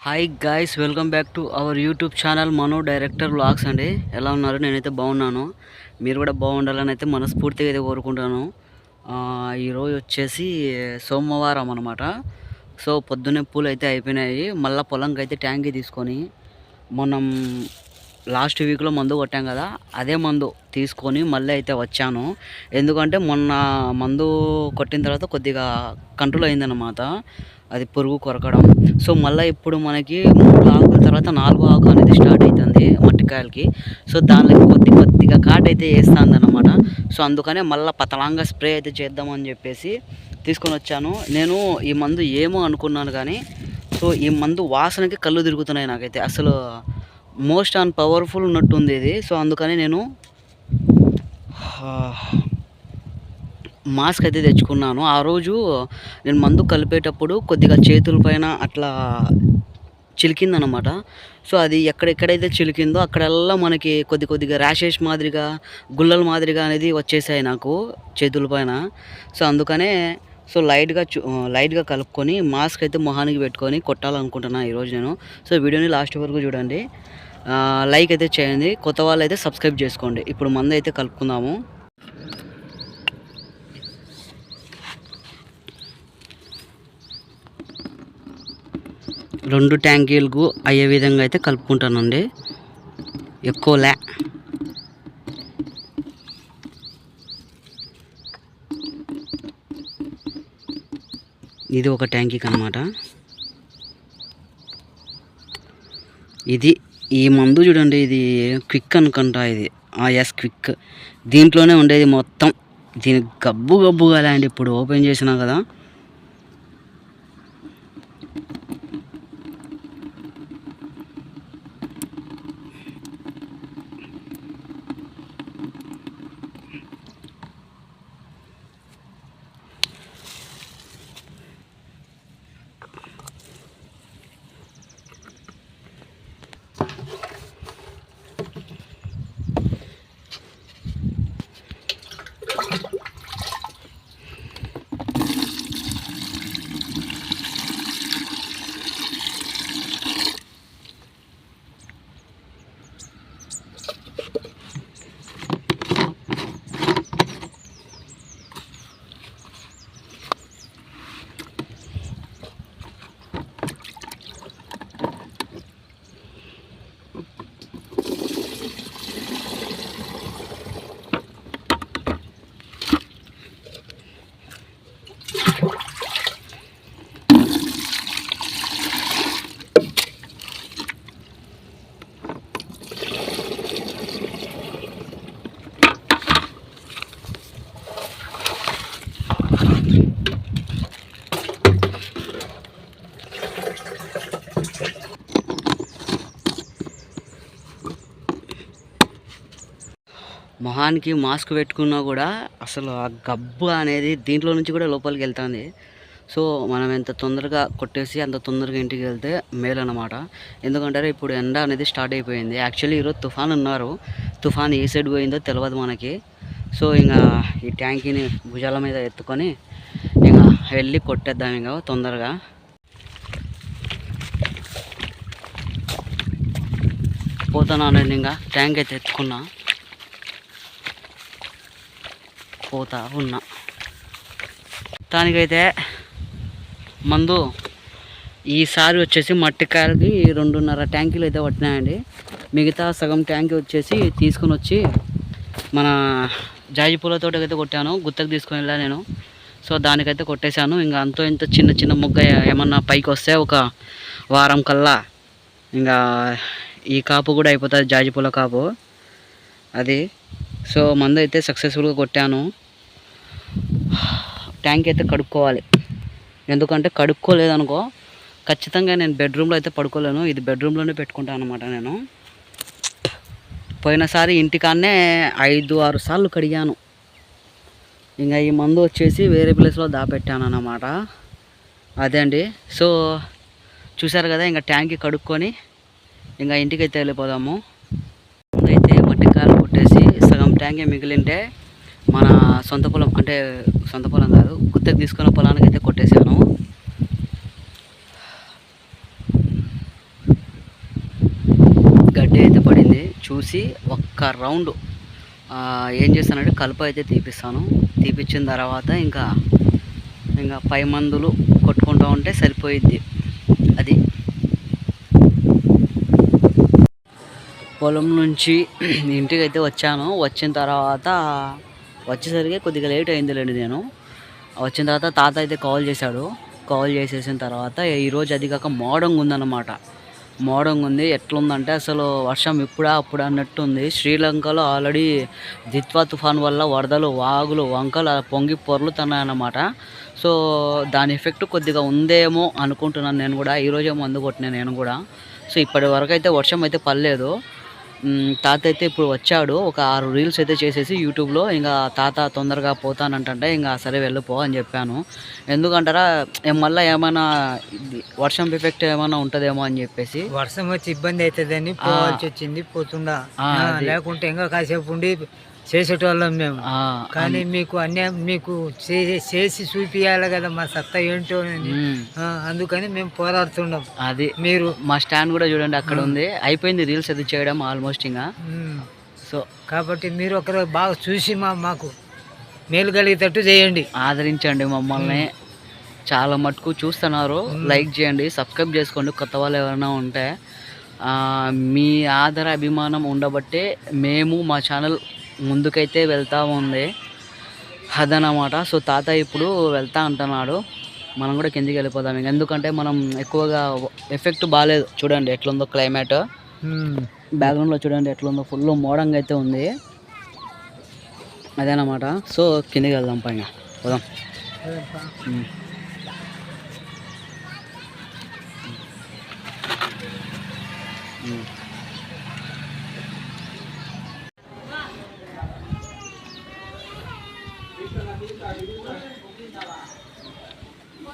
Hi guys welcome back to our YouTube channel Mano director vlogs అండి. ఎలా ఉన్నారు? నేనైతే బాగున్నాను. మీరు కూడా బాగుండాలని అయితే మనస్ఫూర్తిగా అయితే కోరుకుంటాను. ఈరోజు వచ్చేసి సోమవారం అనమాట సో పొద్దున్నే పూలు అయితే అయిపోయినాయి. మళ్ళీ పొలంకి అయితే ట్యాంకీ తీసుకొని మనం లాస్ట్ వీక్లో మందు కొట్టాం కదా అదే మందు తీసుకొని మళ్ళీ అయితే వచ్చాను. ఎందుకంటే మొన్న మందు కొట్టిన తర్వాత కొద్దిగా కంట్రోల్ అయిందన్నమాట. అది పురుగు కొరకడం. సో మళ్ళీ ఇప్పుడు మనకి మూడు ఆకుల తర్వాత నాలుగో ఆకు అనేది స్టార్ట్ అవుతుంది మట్టికాయలకి. సో దానికి కొద్ది కొద్దిగా కాట్ అయితే వేస్తుంది అనమాట సో అందుకనే మళ్ళీ పతలాంగా స్ప్రే అయితే చేద్దామని చెప్పేసి తీసుకొని వచ్చాను. నేను ఈ మందు ఏమో అనుకున్నాను కానీ సో ఈ మందు వాసనకి కళ్ళు తిరుగుతున్నాయి నాకైతే. అసలు మోస్ట్ ఆన్ పవర్ఫుల్ ఉన్నట్టుంది ఇది. సో అందుకని నేను మాస్క్ అయితే తెచ్చుకున్నాను. ఆ రోజు నేను మందు కలిపేటప్పుడు కొద్దిగా చేతుల పైన అట్లా చిలికిందనమాట. సో అది ఎక్కడెక్కడైతే చిలికిందో అక్కడల్లా మనకి కొద్ది కొద్దిగా ర్యాషెస్ మాదిరిగా గుల్లల మాదిరిగా అనేది వచ్చేసాయి నాకు చేతుల పైన. సో అందుకనే సో లైట్గా చూ లైట్గా కలుపుకొని మాస్క్ అయితే మొహానికి పెట్టుకొని కొట్టాలనుకుంటున్నాను ఈరోజు నేను. సో వీడియోని లాస్ట్ వరకు చూడండి. లైక్ అయితే చేయండి. కొత్త వాళ్ళు అయితే సబ్స్క్రైబ్ చేసుకోండి. ఇప్పుడు మందు అయితే కలుపుకుందాము. రెండు ట్యాంకీలకు అయ్యే విధంగా అయితే కలుపుకుంటానండి. ఎక్కువ లే. ఇది ఒక ట్యాంకీకి అనమాట ఇది ఈ మందు చూడండి ఇది క్విక్ అనుకుంటా ఇది. Yes quick. దీంట్లోనే ఉండేది మొత్తం. దీని గబ్బు గబ్బు కదా అండి ఇప్పుడు ఓపెన్ చేసినా కదా. మొహానికి మాస్క్ పెట్టుకున్నా కూడా అసలు ఆ గబ్బు అనేది దీంట్లో నుంచి కూడా లోపలికి వెళ్తుంది. సో మనం ఎంత తొందరగా కొట్టేసి అంత తొందరగా ఇంటికి వెళ్తే మేలు అనమాట ఎందుకంటే ఇప్పుడు ఎండ అనేది స్టార్ట్ అయిపోయింది. యాక్చువల్లీ ఈరోజు తుఫాన్ ఉన్నారు తుఫాన్ ఏ సైడ్ పోయిందో తెలియదు మనకి. సో ఇంకా ఈ ట్యాంకీని భుజాల మీద ఎత్తుకొని ఇంకా వెళ్ళి కొట్టేద్దాం ఇంకా తొందరగా. పోతున్నాను ఇంకా ట్యాంక్ అయితే ఎత్తుకున్నా. పోతా ఉన్నా. దానికైతే మందు ఈసారి వచ్చేసి మట్టికాయలకి రెండున్నర ట్యాంకీలు అయితే పట్టినాయండి. మిగతా సగం ట్యాంక్ వచ్చేసి తీసుకొని వచ్చి మన జాజి పూలతో అయితే కొట్టాను. గుత్తకు తీసుకుని వెళ్ళా నేను. సో దానికైతే కొట్టేశాను. ఇంకా అంతో ఇంత చిన్న చిన్న మొగ్గ ఏమన్నా పైకి వస్తే ఒక వారం కల్లా ఇంకా ఈ కాపు కూడా అయిపోతుంది జాజి పూల కాపు. అది సో మందు అయితే సక్సెస్ఫుల్గా కొట్టాను. ట్యాంక్ అయితే కడుక్కోవాలి. ఎందుకంటే కడుక్కోలేదనుకో ఖచ్చితంగా నేను బెడ్రూమ్లో అయితే పడుకోలేను. ఇది బెడ్రూమ్లోనే పెట్టుకుంటాను అనమాట నేను. పోయినసారి ఇంటికాన్నే ఐదు ఆరు సార్లు కడిగాను. ఇంకా ఈ మందు వచ్చేసి వేరే ప్లేస్లో దాపెట్టాను అన్నమాట. అదే అండి. సో చూసారు కదా ఇంకా ట్యాంక్ కడుక్కొని ఇంకా ఇంటికి అయితే వెళ్ళిపోదాము అయితే మట్టి కాలు కొట్టేసి సగం మిగిలింటే మన సొంత పొలం అంటే సొంత పొలం కాదు కొత్తగా తీసుకున్న పొలానికి అయితే కొట్టేశాను. గడ్డి అయితే పడింది. చూసి ఒక్క రౌండ్ ఏం చేస్తానంటే కలుపు అయితే తీపిస్తాను. తీపిచ్చిన తర్వాత ఇంకా ఇంకా పై మందులు కొట్టుకుంటూ ఉంటే సరిపోయిద్ది. అది పొలం నుంచి ఇంటికి అయితే వచ్చాను. వచ్చిన తర్వాత వచ్చేసరికి కొద్దిగా లేట్ అయిందిలేండి నేను. వచ్చిన తర్వాత తాత అయితే కాల్ చేశాడు. కాల్ చేసేసిన తర్వాత ఈరోజు అది కాక మోడంగా ఉందన్నమాట. మోడంగా ఉంది. ఎట్లుందంటే అసలు వర్షం ఇప్పుడా అప్పుడు అన్నట్టు ఉంది శ్రీలంకలో ఆల్రెడీ దిత్వా తుఫాన్ వల్ల వరదలు వాగులు వంకలు పొంగి పొర్లుతున్నాయన్నమాట. సో దాని ఎఫెక్ట్ కొద్దిగా ఉందేమో అనుకుంటున్నాను నేను కూడా. ఈరోజే మందు కొట్టినా నేను కూడా. సో ఇప్పటి వరకు అయితే వర్షం అయితే పడలేదు. తాత అయితే ఇప్పుడు వచ్చాడు. ఒక ఆరు రీల్స్ అయితే చేసేసి యూట్యూబ్లో ఇంకా తాత తొందరగా పోతానంటే ఇంకా సరే వెళ్ళిపో అని చెప్పాను. ఎందుకంటారా మళ్ళీ ఏమైనా వర్షం ఎఫెక్ట్ ఏమైనా ఉంటుందేమో అని చెప్పేసి. వర్షం వచ్చి ఇబ్బంది అవుతుందని పోవాల్సి వచ్చింది పోతుండా. లేకుంటే ఇంకా కాసేపు ఉండి చేసేటోళ్ళం మేము. కానీ మీకు అన్యాయం మీకు చేసి చూపియాలి కదా మా సత్తా ఏంటో అని. అందుకని మేము పోరాడుతున్నాం అది మీరు మా స్టాండ్ కూడా చూడండి అక్కడ ఉంది. అయిపోయింది రీల్స్ అది చేయడం ఆల్మోస్ట్ ఇంకా. సో కాబట్టి మీరు ఒకరు బాగా చూసి మా మాకు మేలు కలిగేటట్టు చేయండి. ఆదరించండి మమ్మల్ని. చాలా మటుకు చూస్తున్నారు. లైక్ చేయండి సబ్స్క్రైబ్ చేసుకోండి కొత్త వాళ్ళు ఎవరైనా ఉంటే. మీ ఆదర అభిమానం ఉండబట్టే మేము మా ఛానల్ ముందుకైతే వెళ్తా ఉంది. అదనమాట సో తాత ఇప్పుడు వెళ్తా అంటున్నాడు. మనం కూడా కిందికి వెళ్ళిపోదాం. ఇంక ఎందుకంటే మనం ఎక్కువగా ఎఫెక్ట్ బాగాలేదు చూడండి ఎట్లుందో క్లైమేట్. బ్యాక్గ్రౌండ్లో చూడండి ఎట్లుందో. ఫుల్ మోడంగా అయితే ఉంది. అదేనమాట సో కిందికి వెళ్దాం పైన. పోదాం.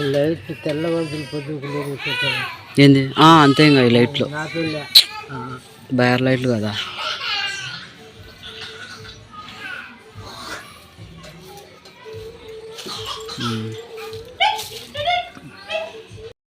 లైట్ తెల్లవారు పొద్దుకు ఏంది? ఆ, అంతే ఇంకా ఈ లైట్లు. బయర్ లైట్లు కదా.